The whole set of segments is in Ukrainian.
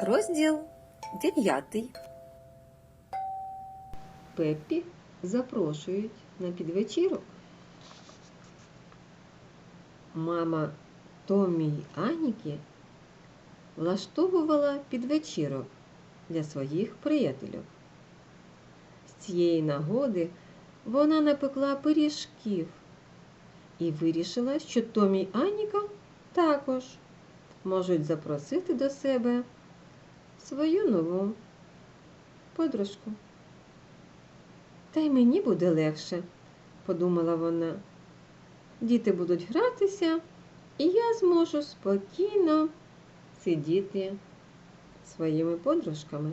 Розділ 9. Пеппі запрошують на підвечірок. Мама Томі й Аніки влаштовувала підвечірок для своїх приятелів. З цієї нагоди вона напекла пиріжків і вирішила, що Томі й Аніка також можуть запросити до себе свою нову подружку. Та й мені буде легше, подумала вона. Діти будуть гратися, і я зможу спокійно сидіти своїми подружками.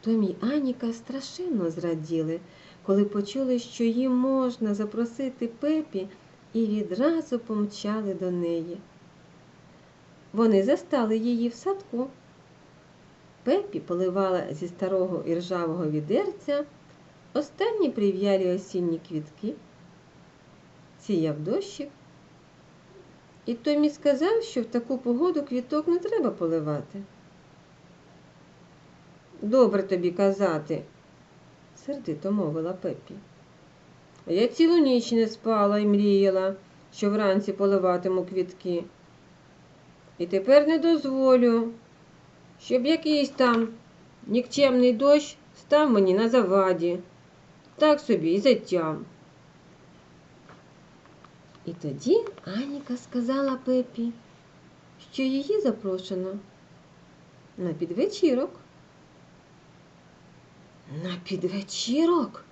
Томі й Аніка страшенно зраділи, коли почули, що їм можна запросити Пепі, і відразу помчали до неї. Вони застали її в садку. Пепі поливала зі старого іржавого відерця останні прив'ялі осінні квітки, сіяв дощик. І Томі сказав, що в таку погоду квіток не треба поливати. Добре тобі казати, сердито мовила Пеппі. А я цілу ніч не спала і мріяла, що вранці поливатиму квітки. І тепер не дозволю, щоб якийсь там нікчемний дощ став мені на заваді. Так собі і затям. І тоді Аніка сказала Пепі, що її запрошено на підвечірок. На підвечірок?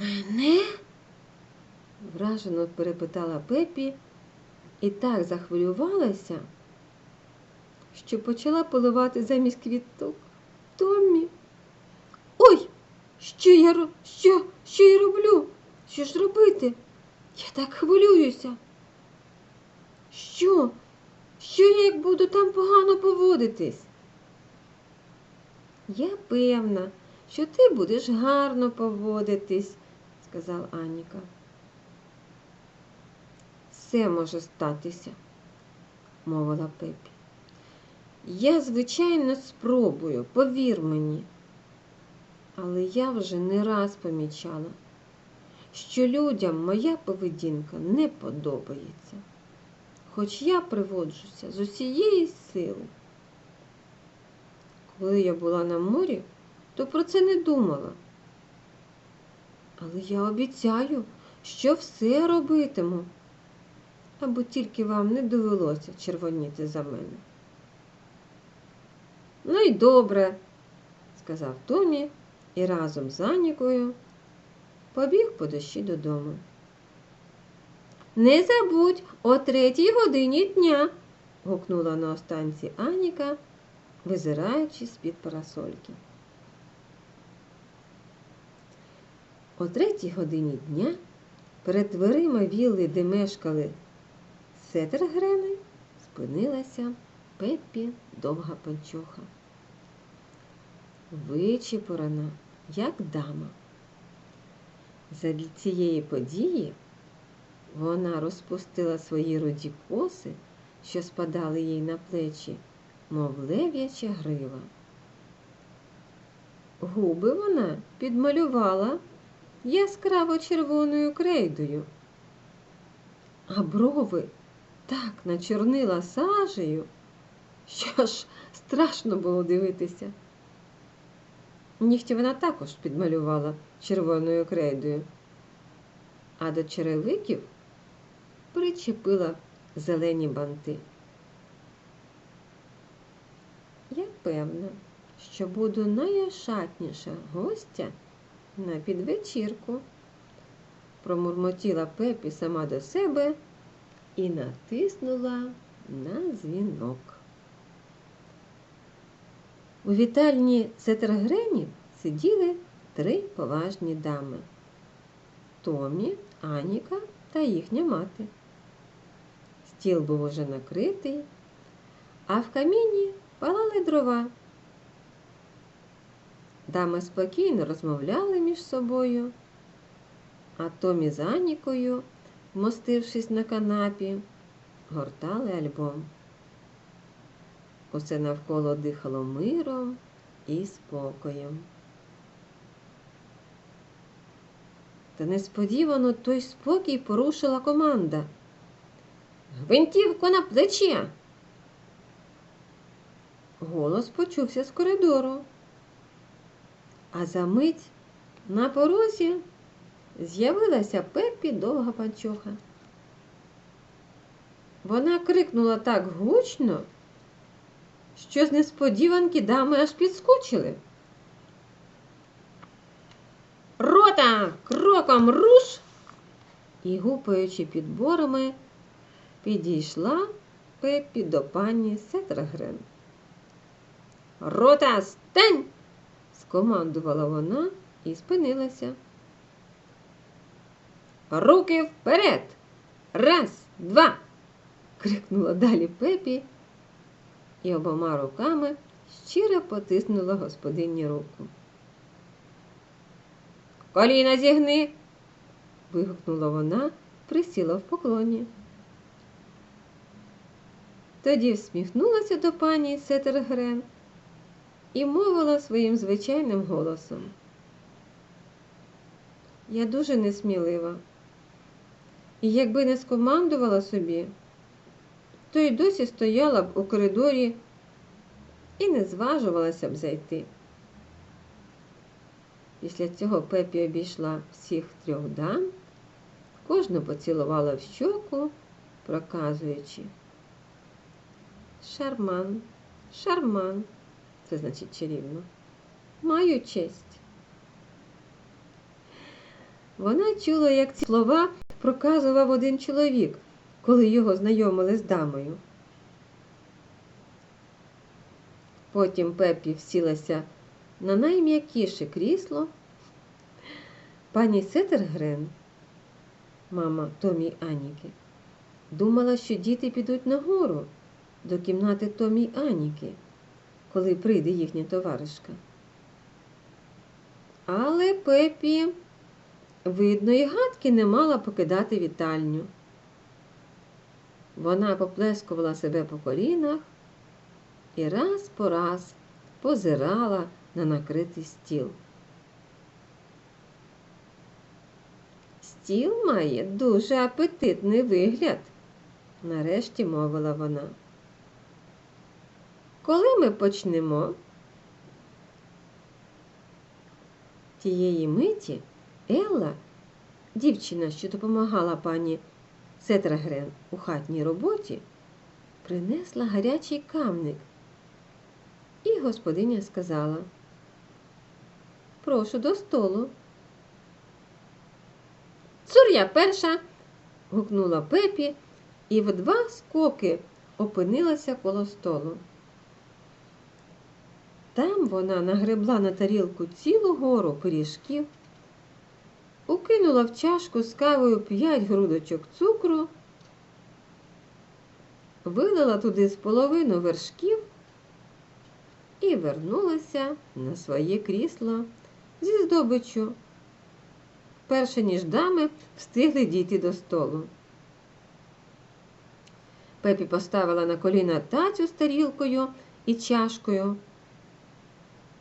Мене? вражено перепитала Пепі і так захвилювалася, що почала поливати замість квіток Томмі. Ой, що я що, що я роблю? Що ж робити? Я так хвилююся. Що? Що я як буду там погано поводитись? Я певна, що ти будеш гарно поводитись, сказав Аніка. Все може статися, мовила Пепі. Я, звичайно, спробую, повір мені. Але я вже не раз помічала, що людям моя поведінка не подобається, хоч я приводжуся з усієї сили. Коли я була на морі, то про це не думала. Але я обіцяю, що все робитиму, аби тільки вам не довелося червоніти за мене. Ну й добре, сказав Томі і разом з Анікою побіг по дощі додому. Не забудь о третій годині дня, гукнула на останці Аніка, визираючи з-під парасольки. О третій годині дня перед дверима вілли, де мешкали Сетергрени, спинилася Пеппі довга панчоха. Вичіпорена, як дама. Задля цієї події вона розпустила свої руді коси, що спадали їй на плечі, мов лев'яча грива. Губи вона підмалювала яскраво червоною крейдою, а брови так начорнила сажею, що ж страшно було дивитися. Нігті вона також підмалювала червоною крейдою, а до черевиків причепила зелені банти. Я певна, що буду найошатніша гостя на підвечірку, промурмотіла Пепі сама до себе і натиснула на дзвінок. У вітальні Сетергренів сиділи три поважні дами Томі, Аніка та їхня мати. Стіл був уже накритий, а в каміні палали дрова. Дами спокійно розмовляли між собою, а Томі з Анікою, вмостившись на канапі, гортали альбом. Усе навколо дихало миром і спокоєм. Та несподівано той спокій порушила команда. Гвинтівку на плече. Голос почувся з коридору. А за мить на порозі з'явилася Пеппі довга панчоха. Вона крикнула так гучно, що з несподіванки дами аж підскочили. Рота кроком руш! І, гупаючи підборами, підійшла Пеппі до пані Сетергрен. Рота стань! скомандувала вона і спинилася. Руки вперед! Раз, два! крикнула далі Пепі і обома руками щиро потиснула господині руку. Коліна зігни. вигукнула вона, присіла в поклоні. Тоді всміхнулася до пані Сетергрен і мовила своїм звичайним голосом. Я дуже несмілива. І якби не скомандувала собі, то й досі стояла б у коридорі і не зважувалася б зайти. Після цього Пепі обійшла всіх трьох дам, кожну поцілувала в щоку, проказуючи. Шарман, шарман, це значить чарівно. Маю честь. Вона чула, як ці слова проказував один чоловік, коли його знайомили з дамою. Потім Пепі всілася на найм'якіше крісло. Пані Сетергрен, мама Томі Аніки, думала, що діти підуть нагору до кімнати Томі Аніки, коли прийде їхня товаришка. Але Пепі, видно, і гадки не мала покидати вітальню. Вона поплескувала себе по колінах і раз по раз позирала на накритий стіл. Стіл має дуже апетитний вигляд, нарешті мовила вона. Коли ми почнемо? Тієї миті Елла, дівчина, що допомагала пані Сетрагрен у хатній роботі, принесла гарячий камник. І господиня сказала, прошу до столу. Цур я перша, гукнула Пепі і в два скоки опинилася коло столу. Там вона нагребла на тарілку цілу гору пиріжків, укинула в чашку з кавою п'ять грудочок цукру, вилила туди з половину вершків і вернулася на своє крісло зі здобиччю, перше ніж дами встигли дійти до столу. Пепі поставила на коліна тацю з тарілкою і чашкою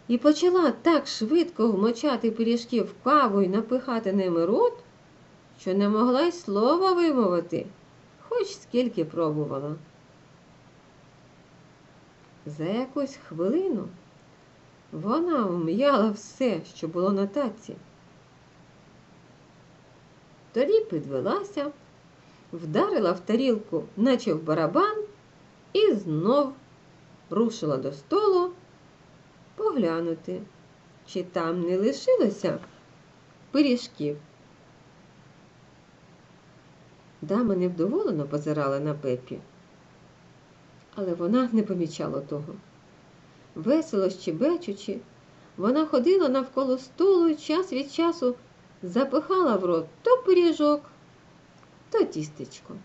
і почала так швидко вмочати пиріжки в каву і напихати ними рот, що не могла й слова вимовити, хоч скільки пробувала. За якусь хвилину вона вм'яла все, що було на таці. Тоді підвелася, вдарила в тарілку, наче в барабан, і знов рушила до столу поглянути, чи там не лишилося пиріжків. Дама невдоволено позирала на Пепі але вона не помічала того. Весело щебечучи, вона ходила навколо столу і час від часу запихала в рот то пиріжок, то тістечко.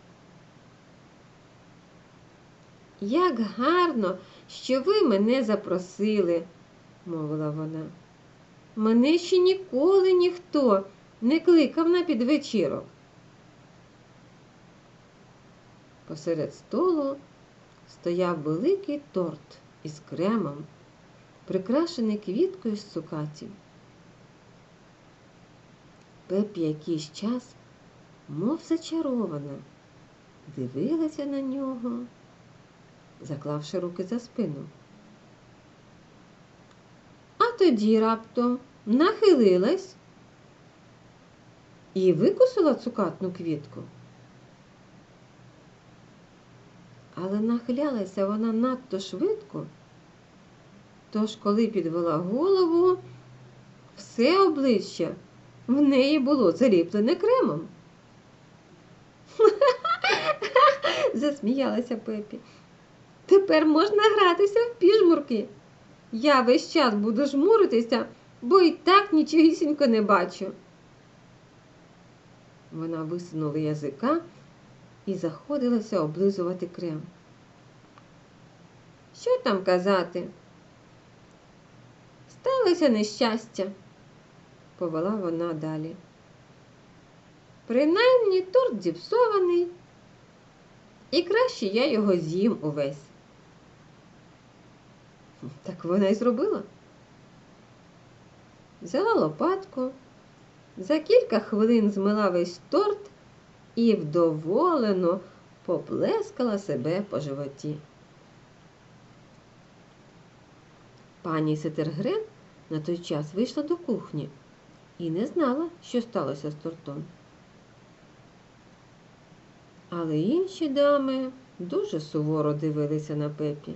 Як гарно, що ви мене запросили, мовила вона. Мене ще ніколи ніхто не кликав на підвечірок. Посеред столу стояв великий торт із кремом, прикрашений квіткою з цукатів. Пепі якийсь час, мов зачарована, дивилася на нього, заклавши руки за спину. Тоді раптом нахилилась і викусила цукатну квітку. Але нахилялася вона надто швидко, тож, коли підвела голову, все обличчя в неї було заліплене кремом. Засміялася Пепі. Тепер можна гратися в піжмурки. Я весь час буду жмуритися, бо і так нічогісінько не бачу. Вона висунула язика і заходилася облизувати крем. Що там казати? Сталося нещастя, повела вона далі. Принаймні торт зіпсований, і краще я його з'їм увесь. Так вона й зробила. Взяла лопатку, за кілька хвилин змила весь торт і вдоволено поплескала себе по животі. Пані Сетергрен на той час вийшла до кухні і не знала, що сталося з тортом. Але інші дами дуже суворо дивилися на пепі,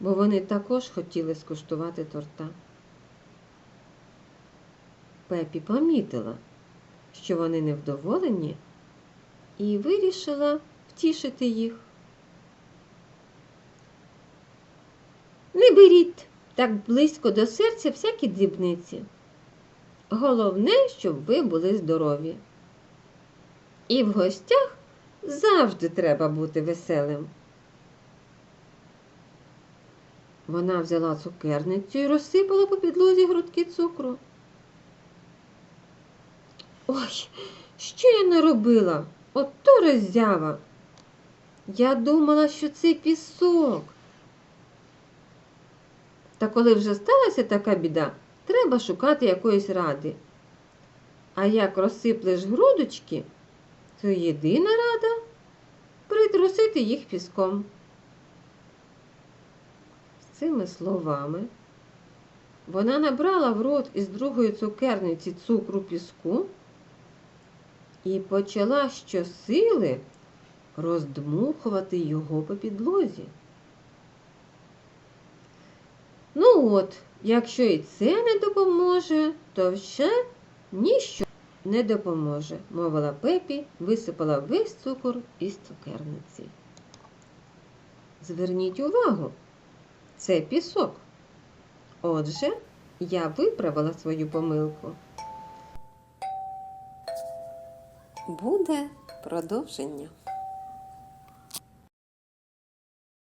бо вони також хотіли скуштувати торта. Пепі помітила, що вони невдоволені, і вирішила втішити їх. Не беріть так близько до серця всякі дрібниці. Головне, щоб ви були здорові. І в гостях завжди треба бути веселим. Вона взяла цукерницю і розсипала по підлозі грудки цукру. Ой, що я наробила? Ото роззява. Я думала, що це пісок. Та коли вже сталася така біда, треба шукати якоїсь ради. А як розсиплеш грудочки, то єдина рада притрусити їх піском. Цими словами вона набрала в рот із другої цукерниці цукру піску і почала щосили роздмухувати його по підлозі. Ну от, якщо і це не допоможе, то ще ніщо не допоможе, мовила Пепі, висипала весь цукор із цукерниці. Зверніть увагу, це пісок. Отже, я виправила свою помилку. Буде продовження.